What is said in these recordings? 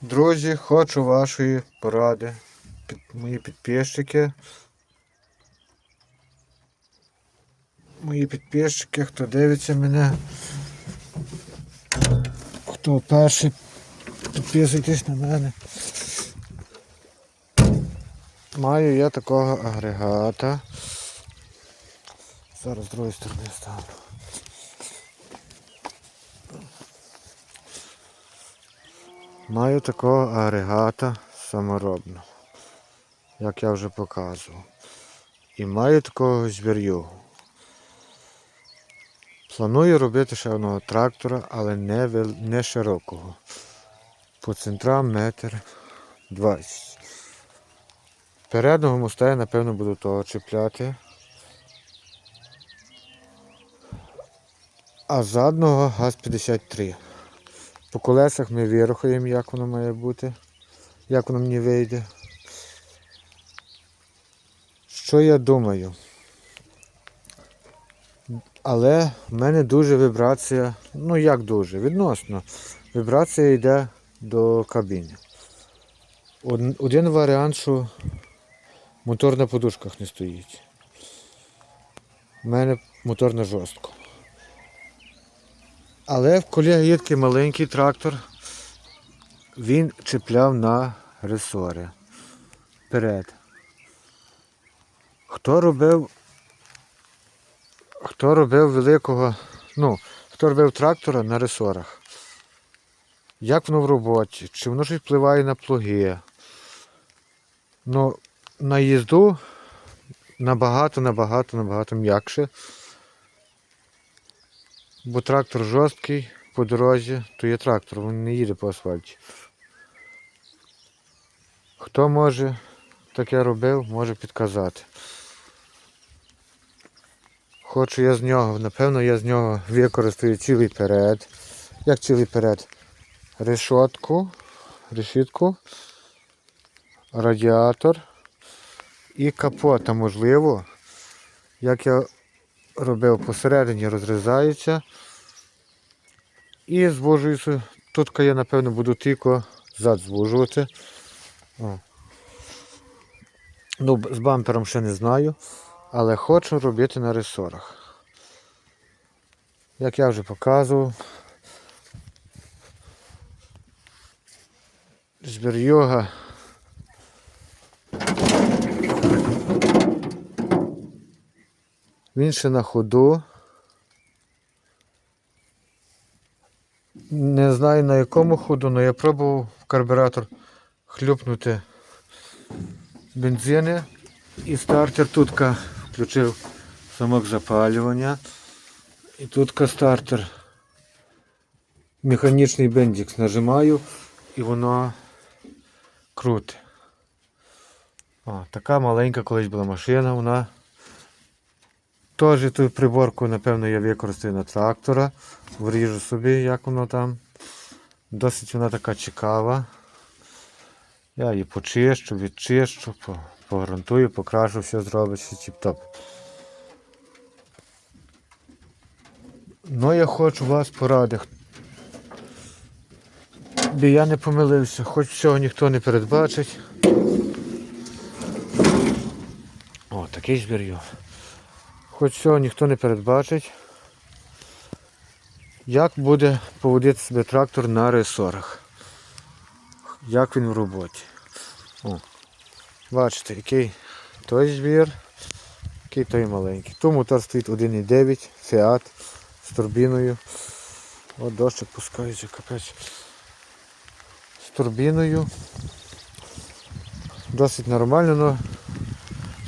Друзі, хочу вашої поради. Під, мої підписчики. Мої підписчики, хто дивиться мене. Хто перший, підписуйтесь на мене. Маю я такого агрегата. Зараз з другої сторони стану. Маю такого агрегата саморобного, як я вже показував. І маю такого звір'югу. Планую робити ще одного трактора, але не, вел- не широкого. По центрам метр 20. Переднього моста я напевно буду того чіпляти. А заднього ГАЗ-53. По колесах ми вирахуємо, як воно має бути, як воно мені вийде. Що я думаю? Але в мене дуже вібрація, ну як дуже, відносно. Вібрація йде до кабіни. Один варіант, що мотор на подушках не стоїть. У мене мотор на жорстко. Але в колеги є такий маленький трактор. Він чіпляв на ресори. Вперед. Хто робив. Хто робив великого. Ну, хто робив трактора на ресорах? Як воно в роботі? Чи воно щось впливає на плуги? Ну, на їзду набагато, набагато, набагато м'якше. Бо трактор жорсткий по дорозі, то є трактор, він не їде по асфальті. Хто може таке робив, може підказати. Хочу я з нього, напевно, я з нього використаю цілий перед. Як цілий перед? Решотку, решітку, радіатор і капота, можливо. Як я робив посередині, розрізається. І звужуюся. Тут я, напевно, буду тільки зад звужувати. О. Ну, з бампером ще не знаю, але хочу робити на ресорах. Як я вже показував. Збір йога. Він ще на ходу. Не знаю на якому ходу, але я пробував в карбюратор хлюпнути бензини і стартер тут включив замок запалювання. І тут стартер. Механічний бендікс нажимаю і воно круте. О, така маленька колись була машина, вона Теж ту приборку, напевно, я використаю на трактора. Вріжу собі, як воно там. Досить вона така цікава. Я її почищу, відчищу, по- погрунтую, покрашу, все зробиться тіп-топ. Ну, я хочу вас порадити. Бо я не помилився, хоч всього ніхто не передбачить. О, такий звір'ю. Хоч цього ніхто не передбачить, як буде поводити себе трактор на ресорах. Як він в роботі. О, бачите, який той збір, який той маленький. Тут мотор стоїть 1,9 Fiat з турбіною. От дощик пускається, капець. З турбіною. Досить нормально, але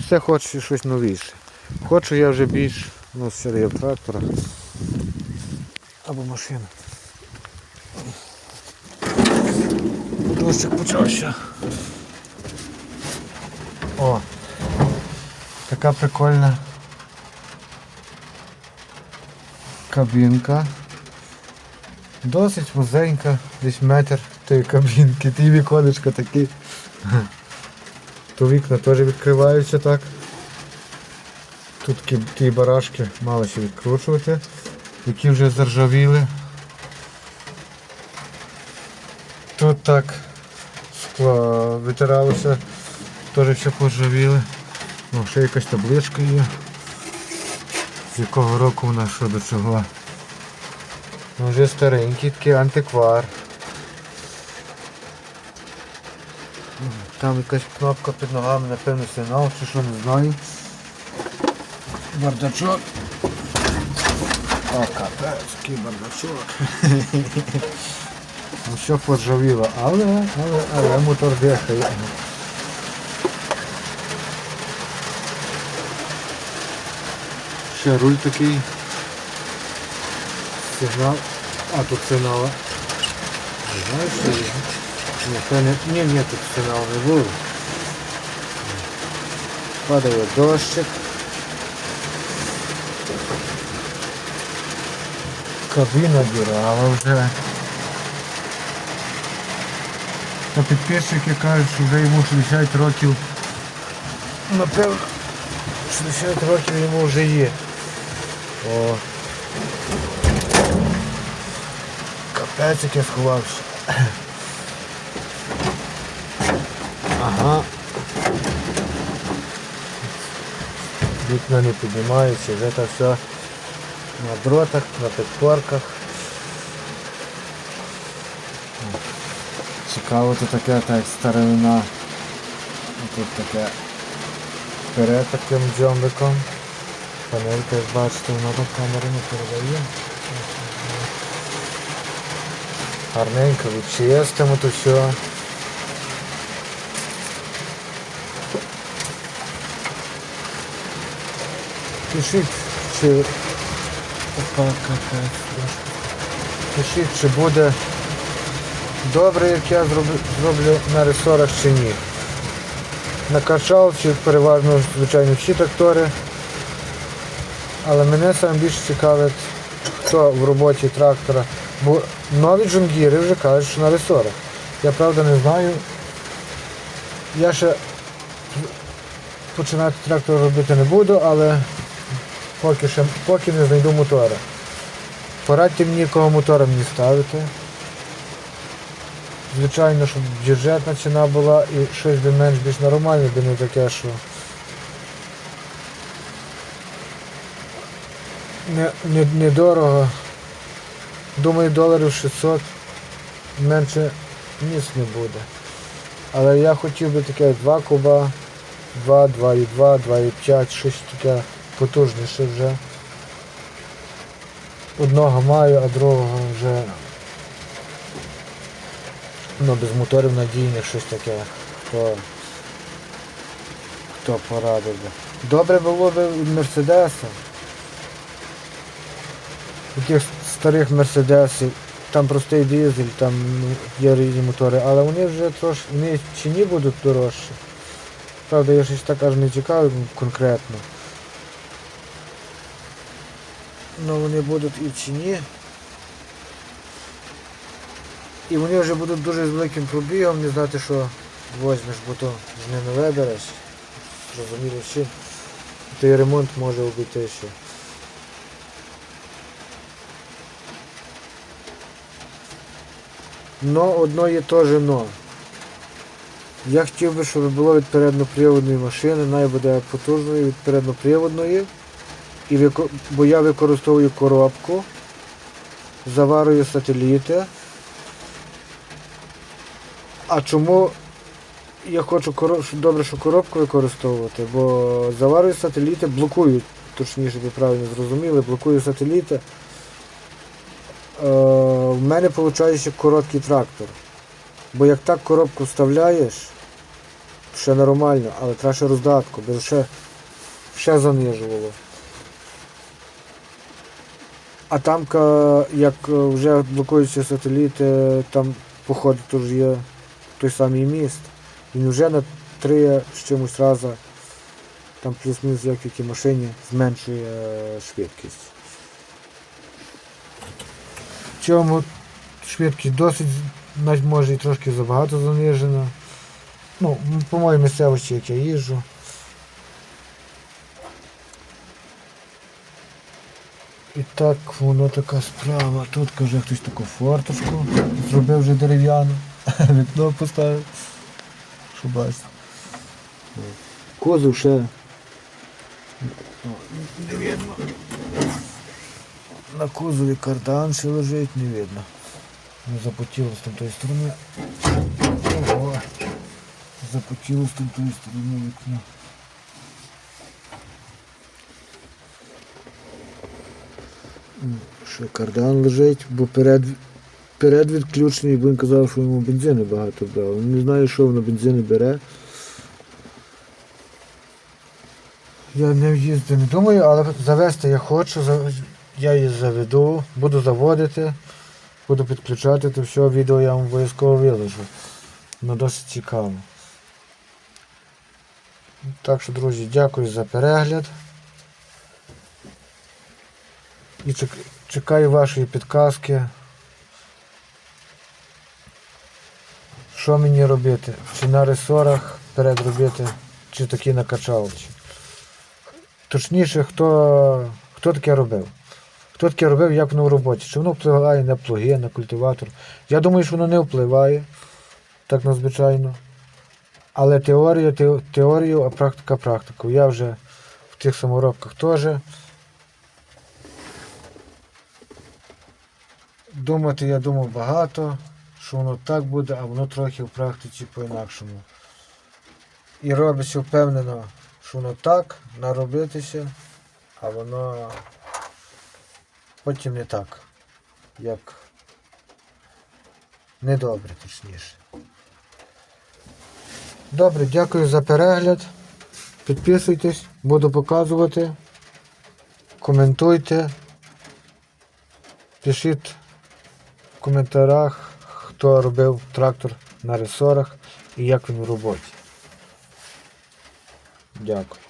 все хоче щось новіше. Хочу я вже більш ну, серію трактора або машину. Дощик почався. О! Така прикольна кабінка. Досить вузенька, десь метр тієї кабінки, ті віконечка такі. То вікна теж відкриваються так. Тут ті, барашки мало ще відкручувати, які вже заржавіли. Тут так стекло витиралося, теж все поржавіли. Ну, ще якась табличка є. З якого року вона що до чого. Ну, вже старенький такий антиквар. Там якась кнопка під ногами, напевно, сигнал чи що не знаю. Бардачок. О, капець, який бардачок. Ну все поржавіло, але, але, але мотор дихає. Ще руль такий. Сигнал. А тут сигнала. Не знаю, що є. Ні, певне- ні, ні, тут сигналу не було. Падає дощик. Кабіна дірава вже. Та підписчики кажуть, що вже йому 60 років. Напевно, 60 років йому вже є. О. Капець, як я сховався. Ага. Вікна не піднімаються, вже це все На дротах, на підпорках. Цікаво тут таке так старовина. Тут таке вперед таким джомбиком. Панелька, як бачите, вона до камери не передає. Гарненько відчистимо то все. Пишіть, чи Опа, капець. Пишіть, чи буде добре, як я зроблю, зроблю на ресорах чи ні. Накачав чи переважно, звичайно, всі трактори. Але мене саме більше цікавить, що в роботі трактора. Бо нові джунгіри вже кажуть, що на ресорах. Я правда не знаю. Я ще починати трактор робити не буду, але поки, ще, поки не знайду мотора. Порадьте мені, якого мотора мені ставити. Звичайно, щоб бюджетна ціна була і щось би менш більш нормальне, би не таке, що не, не, недорого. Думаю, доларів 600 менше ніц не буде. Але я хотів би таке 2 куба, 2, 2,2, 2,5, щось таке потужніше вже. Одного маю, а другого вже ну, без моторів надійних щось таке. Хто, хто порадив би. Добре було б Мерседеса. Таких старих Мерседесів, там простий дизель, там є різні мотори, але вони вже трошки, вони в ціні будуть дорожчі. Правда, я щось так аж не цікавий конкретно. Ну вони будуть і в ціні. І вони вже будуть дуже з великим пробігом, не знати, що возьмеш, бо то з ними вибереш. Зрозуміло, що той ремонт може обійтися. Но одно є теж но. Я хотів би, щоб було від передноприводної машини, най буде потужною від передноприводної. І бо я використовую коробку, заварую сателіти. А чому я хочу короб... добре, що коробку використовувати, бо заварюю сателіти, блокують, точніше ви правильно зрозуміли, блокую сателіти. Е, в мене виходить короткий трактор. Бо як так коробку вставляєш, ще нормально, але треба ще роздатку, бо ще, ще занижувало. А там, як е, вже блокуються сателіти, там походу теж є той самий міст. Він вже на три з чимось раза, там плюс-мінус як якій машині, зменшує е, швидкість. В цьому швидкість досить, навіть може і трошки забагато занижена. Ну, по моїй місцевості, як я їжджу. І так воно така справа. Тут каже хтось таку форточку зробив вже дерев'яну, вікно поставив. що бачите. Козу ще. Не видно. На козові кардан ще лежить, не видно. Не запотіло з тої сторони. Ого. Запотіло з тої сторони вікно. Ще кардан лежить, бо перед, перед відключений, бо він казав, що йому бензину багато брав. Не знаю, що воно бензини бере. Я не в'їзду не думаю, але завести я хочу, я її заведу, буду заводити, буду підключати, то все, відео я вам обов'язково виложу. Воно досить цікаво. Так що, друзі, дякую за перегляд. І чекаю вашої підказки. Що мені робити? Чи на ресорах перед робити, чи такі на качалці? Точніше, хто, хто таке робив? Хто таке робив, як воно в роботі? Чи воно впливає на плуги, на культиватор? Я думаю, що воно не впливає, так надзвичайно. Але теорія теорію, а практика практику. Я вже в тих саморобках теж. Думати я думав багато, що воно так буде, а воно трохи в практиці по-інакшому. І робиться впевнено, що воно так, наробитися, а воно потім не так, як недобре, точніше. Добре, дякую за перегляд. Підписуйтесь, буду показувати. Коментуйте. Пишіть в коментарях, хто робив трактор на ресорах і як він в роботі. Дякую.